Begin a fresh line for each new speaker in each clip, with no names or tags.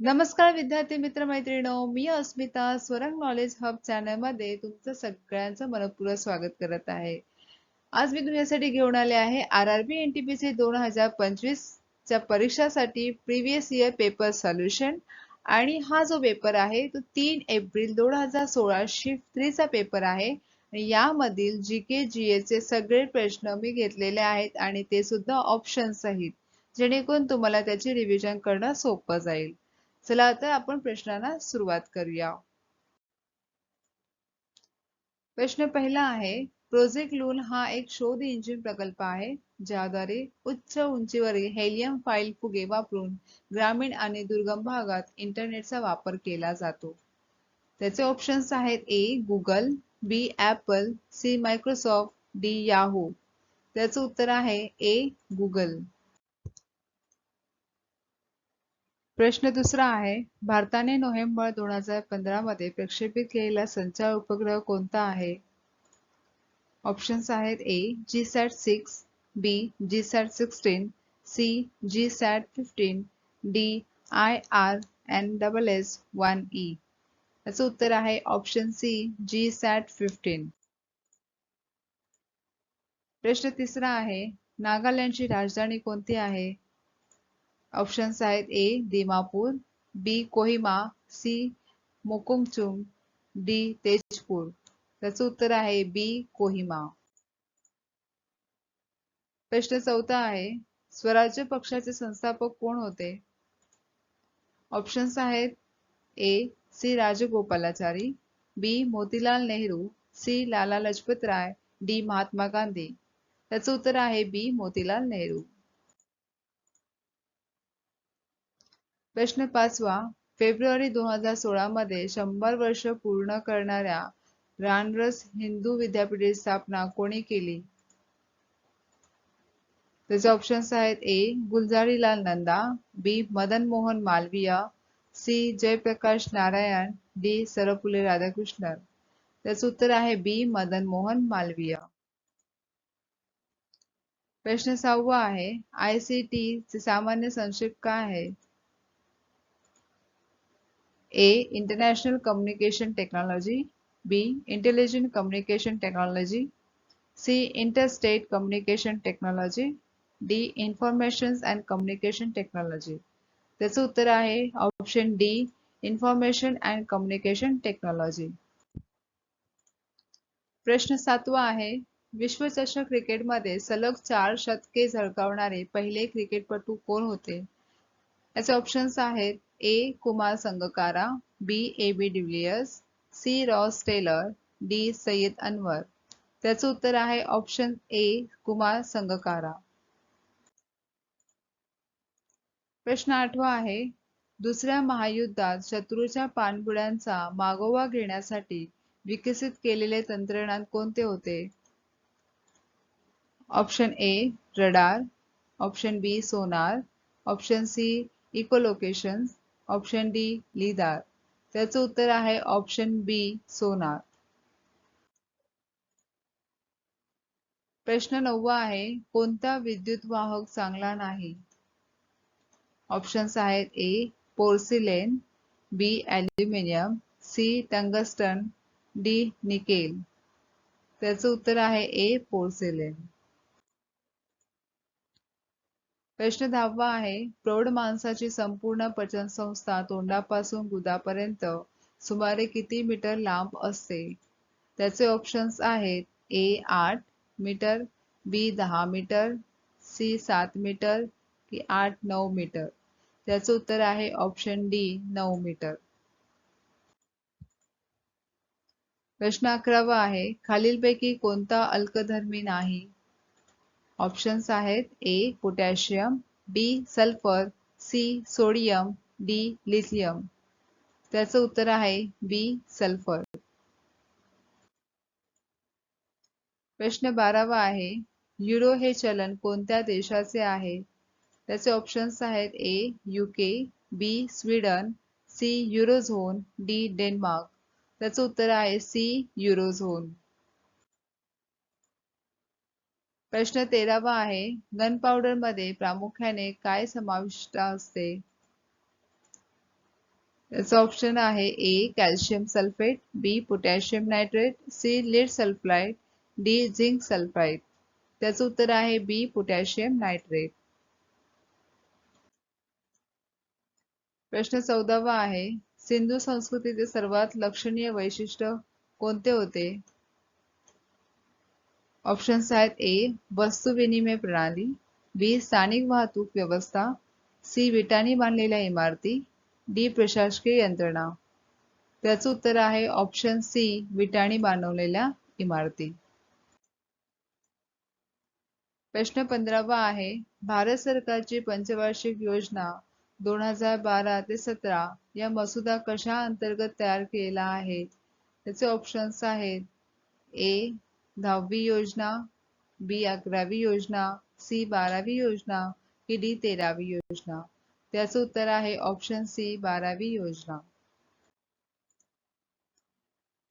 नमस्कार विद्यार्थी मित्र मैत्रिणो मी अस्मिता स्वरंग नॉलेज हब चॅनलमध्ये तुमचं सगळ्यांचं मनपूर्वक स्वागत करत आहे. आज मी तुमच्यासाठी घेऊन आले आहे R R B N T P C दोन हजार पंचवीस च्या परीक्षासाठी प्रिव्हियस इयर पेपर सोल्युशन आणि हा जो पेपर आहे तो तीन एप्रिल दोन हजार सोळा शिफ्ट थ्रीचा पेपर आहे. यामधील जी के जी एचे चे सगळे प्रश्न मी घेतलेले आहेत आणि ते सुद्धा ऑप्शन सहित जेणेकरून तुम्हाला त्याचे रिव्हिजन करणं सोपं जाईल. चला तर आपण प्रश्नांना सुरुवात करूया. प्रश्न पहिला आहे प्रोजेक्ट लून हा एक शोध इंजिन प्रकल्प आहे ज्याद्वारे उच्च उंचीवरील हेलियम फाईल फुगे वापरून ग्रामीण आणि दुर्गम भागात इंटरनेटचा वापर केला जातो. त्याचे ऑप्शन्स आहेत A Google B Apple C Microsoft D Yahoo त्याचं उत्तर आहे ए गुगल प्रश्न दुसरा आहे भारताने नोव्हेंबर दोन हजार पंधरा मध्ये प्रक्षेपित केलेला संचार उपग्रह कोणता आहे? ऑप्शन्स आहेत A G SAT six B G SAT sixteen C G SAT fifteen D I R N double S one E याचं उत्तर आहे option C G SAT fifteen प्रश्न तिसरा आहे नागालँडची राजधानी कोणती आहे? ऑप्शन्स आहेत A Dimapur B Kohima C Mokokchung D Tezpur. त्याचं उत्तर आहे बी कोहिमा. प्रश्न चौथा आहे स्वराज्य पक्षाचे संस्थापक कोण होते? ऑप्शन्स आहेत A C Rajagopalachari B Motilal Nehru C Lala Lajpat Rai D Mahatma Gandhi. त्याचं उत्तर आहे बी मोतीलाल नेहरू. प्रश्न पाचवा फेब्रुवारी दोन हजार सोळा मध्ये शंभर वर्ष पूर्ण करणाऱ्या रानरस हिंदू विद्यापीठाची स्थापना कोणी केली? त्याचे ऑप्शन्स आहेत A Gulzarilal Nanda B Madan Mohan Malaviya C Jayaprakash Narayan D Sarvepalli Radhakrishnan. त्याचं उत्तर आहे बी मदन मोहन मालवीय. प्रश्न सहावा आहे आय सी टी चे सामान्य संक्षेप काय आहे? A international communication technology B intelligent communication technology C Interstate communication technology D information and communication technology त्याचं उत्तर आहे option D information and communication technology प्रश्न सातवा आहे विश्वचषक क्रिकेटमध्ये सलग चार शतके झळकावणारे पहिले क्रिकेटपटू कोण होते? याचे ऑप्शन्स आहेत A Kumar Sangakkara B A B de Villiers C Ross Taylor D Saeed Anwar त्याचं उत्तर आहे ऑप्शन ए कुमार संगकारा प्रश्न आठवा आहे दुसऱ्या महायुद्धात शत्रूच्या पाणबुड्यांचा मागोवा घेण्यासाठी विकसित केलेले तंत्रज्ञान कोणते होते? Option A radar option B sonar option C echolocation option D lidar. त्याचं उत्तर आहे ऑप्शन बी सोनार. प्रश्न नववा आहे कोणता विद्युत वाहक चांगला नाही? ऑप्शन्स आहेत A porcelain B aluminium C tungsten D nickel. त्याचं उत्तर आहे ए पोर्सिलेन. प्रश्न दहावा आहे प्रौढ माणसाची संपूर्ण पचन संस्था तोंडापासून गुदापर्यंत सुमारे किती मीटर लांब असते? त्याचे ऑप्शन्स आहेत ए आठ मीटर बी दहा मीटर सी सात मीटर की आठ नऊ मीटर. त्याचं उत्तर आहे ऑप्शन डी नऊ मीटर. प्रश्न अकरावा आहे खालीलपैकी कोणता अल्कधर्मी नाही? ऑप्शन्स आहेत A potassium B sulphur C sodium D lithium. त्याचं उत्तर आहे बी सल्फर. प्रश्न बारावा आहे युरो हे चलन कोणत्या देशाचे आहे? त्याचे ऑप्शन्स आहेत A UK B Sweden C eurozone D Denmark. त्याचं उत्तर आहे सी युरोझोन. प्रश्न तेरावा आहे गन पावडरमध्ये प्रामुख्याने काय समाविष्ट असते? त्याचं ऑप्शन आहे A calcium sulphate B potassium nitrate C lead sulphide D zinc sulphide त्याचं उत्तर आहे बी पोटॅशियम नायट्रेट प्रश्न चौदावा आहे सिंधू संस्कृतीचे सर्वात लक्षणीय वैशिष्ट्य कोणते होते? ऑप्शन्स आहेत ए वस्तू विनिमय प्रणाली बी स्थानिक वाहतूक व्यवस्था सी विटांनी बांधलेल्या इमारती डी प्रशासकीय यंत्रणा. त्याचं उत्तर आहे ऑप्शन सी विटांनी बांधवलेल्या इमारती. प्रश्न पंधरावा आहे भारत सरकारची पंचवार्षिक योजना दोन हजार बारा ते सतरा या मसुदा कशा अंतर्गत तयार केला आहे त्याचे ऑप्शन्स आहेत ए दहावी योजना बी अकरावी योजना सी बारावी योजना की डी तेरावी योजना. त्याचं उत्तर आहे ऑप्शन सी बारावी योजना.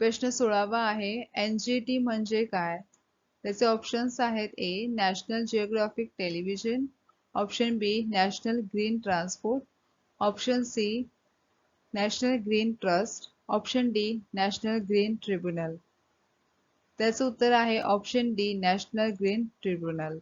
प्रश्न सोळावा आहे एन जी टी म्हणजे काय? त्याचे ऑप्शन्स आहेत A national geographic television option B national green transport option C national green trust option D national green tribunal त्याचं उत्तर आहे option D national green tribunal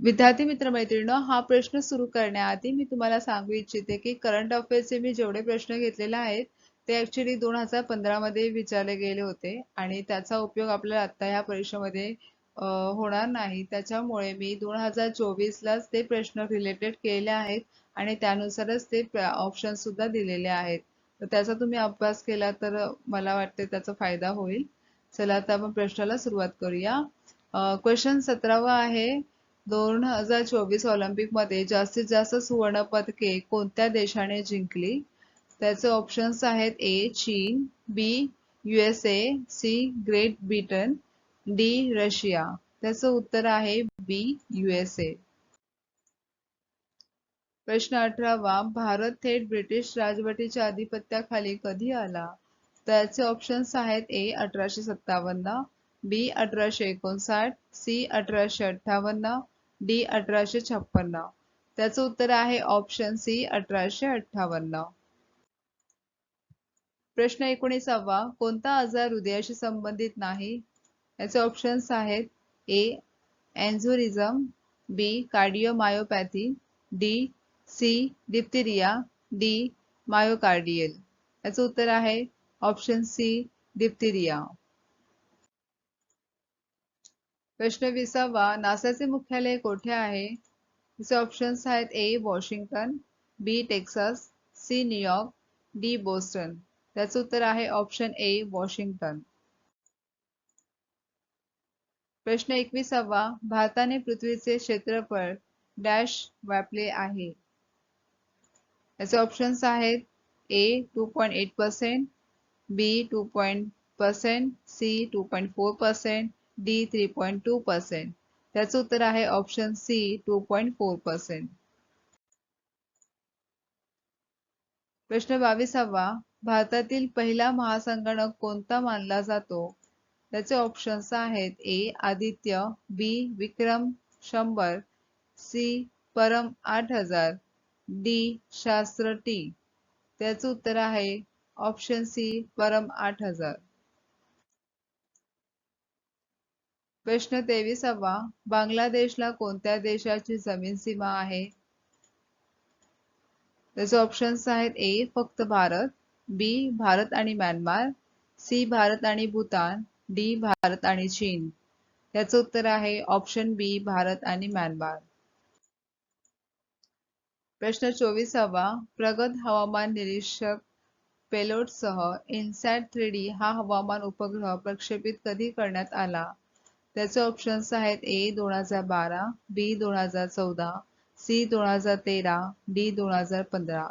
विद्यार्थी मित्र मैत्रिणी हा प्रश्न सुरू करण्याआधी मी तुम्हाला सांगू इच्छिते की करंट अफेअर्सचे मी जेवढे प्रश्न घेतलेले आहेत ते ऍक्च्युली दोन हजार पंधरा मध्ये विचारले गेले होते आणि त्याचा उपयोग आपल्याला आता ह्या परीक्षेमध्ये होणार नाही. त्याच्यामुळे मी दोन हजार चोवीसलाच ते प्रश्न रिलेटेड केले आहेत आणि त्यानुसारच ते ऑप्शन सुद्धा दिलेले आहेत. तर त्याचा तुम्ही अभ्यास केला तर मला वाटते त्याचा फायदा होईल. चला आता आपण प्रश्नाला सुरुवात करूया. क्वेश्चन सतरावा आहे. दोन हजार चोवीस ऑलिम्पिकमध्ये जास्तीत जास्त सुवर्ण पदके कोणत्या देशाने जिंकली? त्याचे ऑप्शन्स आहेत ए चीन B USA C Great Britain D Russia त्याचं उत्तर आहे बी युएसए प्रश्न अठरावा भारत थेट ब्रिटिश राजवटीच्या आधिपत्याखाली कधी आला? त्याचे ऑप्शन्स आहेत ए अठराशे सत्तावन्न बी अठराशे एकोणसाठ सी अठराशे अठ्ठावन्न डी अठराशे छप्पन्न. त्याचं उत्तर आहे ऑप्शन सी अठराशे अठ्ठावन्न. प्रश्न एकोणीसावा कोणता आजार हृदयाशी संबंधित नाही? याचे ऑप्शन्स आहेत A aneurysm B cardiomyopathy D C diphtheria D myocardial याचं उत्तर आहे ऑप्शन सी डिप्थिरिया प्रश्न विसावा. नासाचे मुख्यालय कोठे आहे? तिचे ऑप्शन्स आहेत A Washington B Texas C New York D Boston. त्याचं उत्तर आहे ऑप्शन ए वॉशिंग्टन. प्रश्न एकविसावा. भारताने पृथ्वीचे क्षेत्रफळ डॅश व्यापले आहे. याचे ऑप्शन्स आहेत A two point eight percent B two point percent C two point four percent D three point two percent त्याचं उत्तर आहे option C two point four percent प्रश्न बावीसावा. भारतातील पहिला महासंगणक कोणता मानला जातो? त्याचे ऑप्शन्स आहेत ए आदित्य बी विक्रम शंभर सी परम आठ हजार. डी शास्त्र टी. त्याचं उत्तर आहे ऑप्शन सी परम आठ हजार. प्रश्न तेविसावा बांगलादेशला कोणत्या देशाची जमीन सीमा आहे? त्याचे ऑप्शन्स आहेत ए फक्त भारत बी भारत आणि म्यानमार सी भारत आणि भूतान डी भारत आणि चीन. त्याचं उत्तर आहे ऑप्शन बी भारत आणि म्यानमार. प्रश्न चोवीसावा. प्रगत हवामान निरीक्षक पेलोडसह इन्सॅट थ्री डी हा हवामान उपग्रह प्रक्षेपित कधी करण्यात आला? त्याचे ऑप्शन्स आहेत ए दोन हजार बारा बी दोन हजार चौदा सी दोन हजार तेरा डी दोन हजार पंधरा.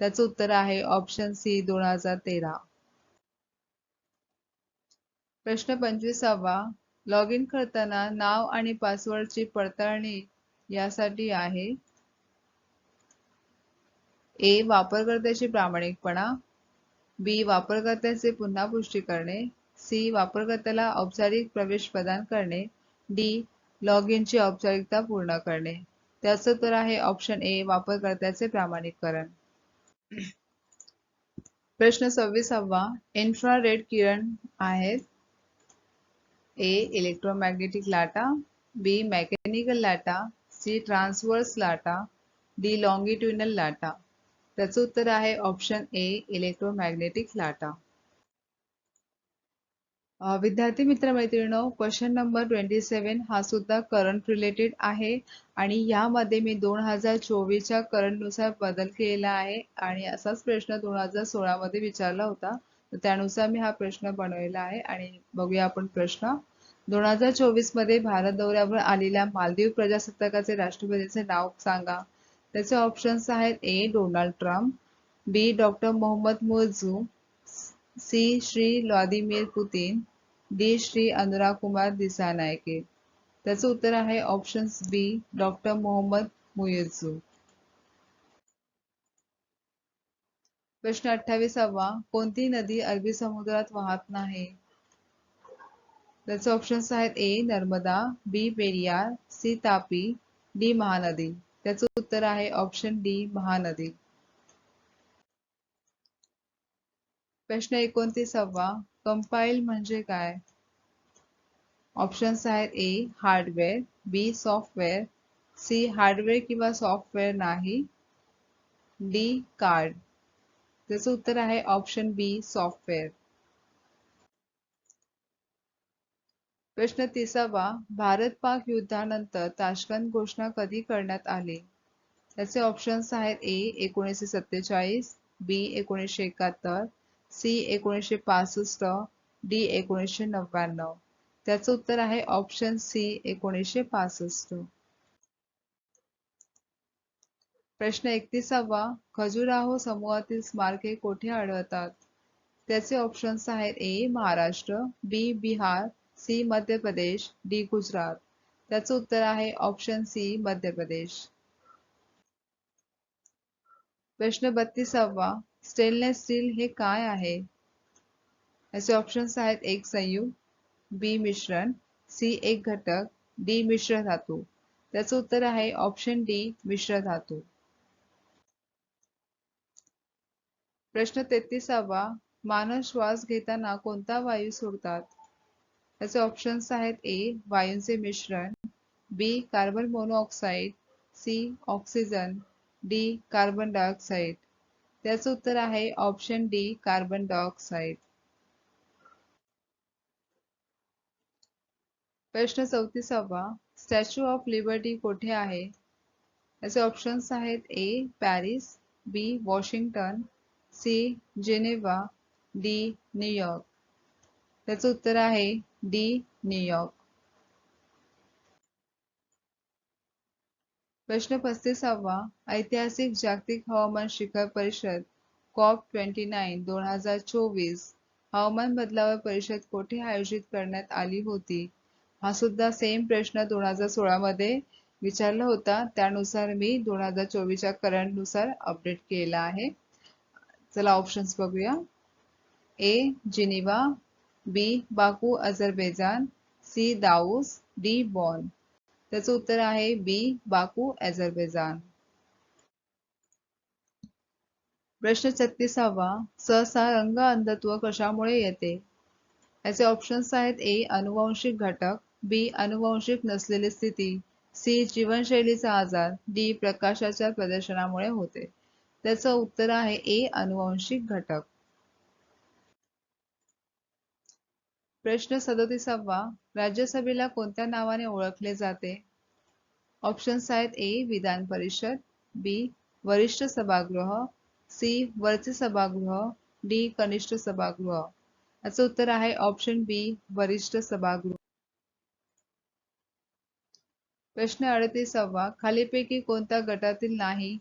त्याचं उत्तर आहे ऑप्शन सी दोन हजार तेरा. प्रश्न पंचवीसावा. लॉग इन करताना नाव आणि पासवर्डची पडताळणी यासाठी आहे. ए वापरकर्त्याची प्रामाणिकपणा. बी वापरकर्त्याचे पुन्हा पुष्टी करणे सी वापरकर्त्याला औपचारिक प्रवेश प्रदान करणे. डी लॉग इनची औपचारिकता पूर्ण करणे. त्याचं तर आहे ऑप्शन ए वापरकर्त्याचे प्रामाणिकरण प्रश्न सव्वीसावा. इन्फ्रारेड किरण आहेत. ए इलेक्ट्रोमॅग्नेटिक लाटा. बी मेकॅनिकल लाटा. सी ट्रान्सवर्स लाटा. डी लॉंगिट्युनल लाटा. त्याचं उत्तर आहे ऑप्शन ए इलेक्ट्रोमॅग्नेटिक लाटा विद्यार्थी मित्र मैत्रिणींनो क्वेश्चन नंबर ट्वेंटी सेवन हा सुद्धा करंट रिलेटेड आहे आणि यामध्ये मी दोन हजार चोवीसच्या करंटनुसार बदल केलेला आहे आणि असाच प्रश्न दोन हजार सोळामध्ये विचारला होता. तर त्यानुसार मी हा प्रश्न बनवलेला आहे आणि बघूया आपण प्रश्न. दोन हजार चोवीसमध्ये भारत दौऱ्यावर आलेल्या मालदीव प्रजासत्ताकाचे राष्ट्रपतीचे नाव सांगा. त्याचे ऑप्शन्स आहेत A Donald Trump B doctor Mohamed Muizzu C Shri Vladimir Putin D Shri Anura Kumara Dissanayake त्याचं उत्तर आहे option B doctor Mohamed Muizzu प्रश्न अठ्ठावीसावा कोणती नदी अरबी समुद्रात वाहत नाही? त्याचे ऑप्शन्स आहेत A Narmada B Periyar C Tapi D Mahanadi. त्याचं उत्तर आहे ऑप्शन डी महानदी. प्रश्न एकोणतीसावा कंपाईल म्हणजे काय? ऑप्शन्स आहेत A hardware B software C hardware किंवा सॉफ्टवेअर नाही डी कार्ड त्याचं उत्तर आहे ऑप्शन बी सॉफ्टवेअर प्रश्न तिसावा. भारत पाक युद्धानंतर ताशकंद घोषणा कधी करण्यात आली? त्याचे ऑप्शन्स आहेत ए एकोणीसशे सत्तेचाळीस बी एकोणीसशे एकाहत्तर सी एकोणीसशे पासष्ट डी एकोणीसशे नव्याण्णव. त्याचं उत्तर आहे ऑप्शन सी एकोणीसशे पासष्ट. प्रश्न एकतीसावा. खजुराहो समूहातील स्मारके कोठे आढळतात? त्याचे ऑप्शन्स आहेत A Maharashtra B Bihar C Madhya Pradesh D Gujarat. त्याचं उत्तर आहे ऑप्शन सी मध्य प्रदेश. प्रश्न बत्तीसावा स्टेनलेस स्टील हे काय आहे? याचे ऑप्शन्स आहेत एक संयुग बी मिश्रण सी एक घटक डी मिश्र धातू. त्याचं उत्तर आहे ऑप्शन डी मिश्र धातू. प्रश्न तेहतीसावा मानव श्वास घेताना कोणता वायू सोडतात? त्याचे ऑप्शन्स आहेत ए वायूंचे मिश्रण B carbon monoxide C oxygen D carbon dioxide त्याचं उत्तर आहे ऑप्शन डी कार्बन डायऑक्साईड प्रश्न चौतीसावा स्टॅच्यू ऑफ लिबर्टी कोठे आहे? याचे ऑप्शन्स आहेत A Paris B Washington C Geneva D New York. त्याचं उत्तर आहे डी न्यूयॉर्क प्रश्न पस्तीसावा ऐतिहासिक जागतिक हवामान शिखर परिषद कॉप ट्वेंटी नाईन दोन हजार चोवीस. हवामान बदलावर परिषद कोठे आयोजित करण्यात आली होती? हा सुद्धा सेम प्रश्न दोन हजार सोळा मध्ये विचारला होता. त्यानुसार मी दोन हजार चोवीसच्या करंटनुसार अपडेट केला आहे. चला ऑप्शन्स बघूया. A Geneva B Baku Azerbaijan C Davos D Bonn. त्याचं उत्तर आहे बी बाकू अझरबेजान. प्रश्न छत्तीसावा. सहसा रंग अंधत्व कशामुळे येते? याचे ऑप्शन्स आहेत ए अनुवांशिक घटक बी अनुवांशिक नसलेली स्थिती सी जीवनशैलीचा आजार डी प्रकाशाच्या प्रदर्शनामुळे होते. त्याचं उत्तर आहे ए अनुवांशिक घटक. प्रश्न सदोतीसावा. राज्यसभेला कोणत्या नावाने ओळखले जाते? ऑप्शन्स आहेत ए विधान परिषद बी वरिष्ठ सभागृह सी वरचे सभागृह डी कनिष्ठ सभागृह. याचं उत्तर आहे ऑप्शन बी वरिष्ठ सभागृह. प्रश्न अडतीसावा. खालीपैकी कोणत्या गटातील नाही?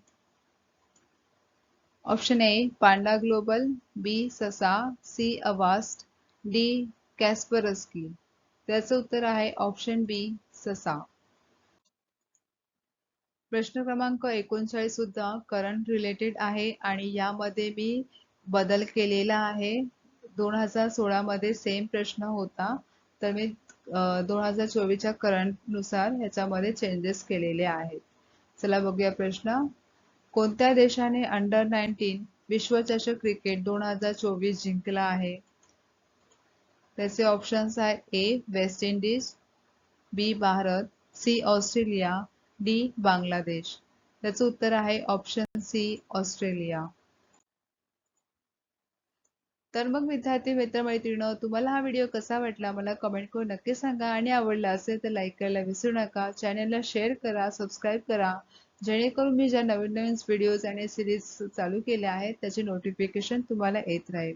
Option A Panda Global B ससा सी अवास्ट डी कॅस्परस्की त्याचं उत्तर आहे ऑप्शन बी ससा. प्रश्न क्रमांक एकोणचाळीस सुद्धा करंट रिलेटेड आहे आणि यामध्ये मी बदल केलेला आहे. दोन हजार सोळामध्ये सेम प्रश्न होता. तर मी दोन हजार चोवीसच्या करंटनुसार ह्याच्यामध्ये चेंजेस केलेले आहेत. चला बघूया प्रश्न. कोणत्या देशाने अंडर नाईन्टीन विश्वचषक क्रिकेट दोन हजार चोवीस जिंकला आहे? त्याचे ऑप्शन्स आहेत A West Indies B Bharat C Australia D Bangladesh. त्याचं उत्तर आहे ऑप्शन सी ऑस्ट्रेलिया. तर मग विद्यार्थी मित्रमैत्रिणींनो तुम्हाला हा व्हिडिओ कसा वाटला मला कमेंट करून नक्की सांगा. आणि आवडला असेल तर लाईक करायला विसरू नका. चॅनलला शेअर करा सबस्क्राईब करा. जेणेकरून मी ज्या नवीन नवीन व्हिडिओज आणि सिरीज चालू केल्या आहेत त्याचे नोटिफिकेशन तुम्हाला येत राहील.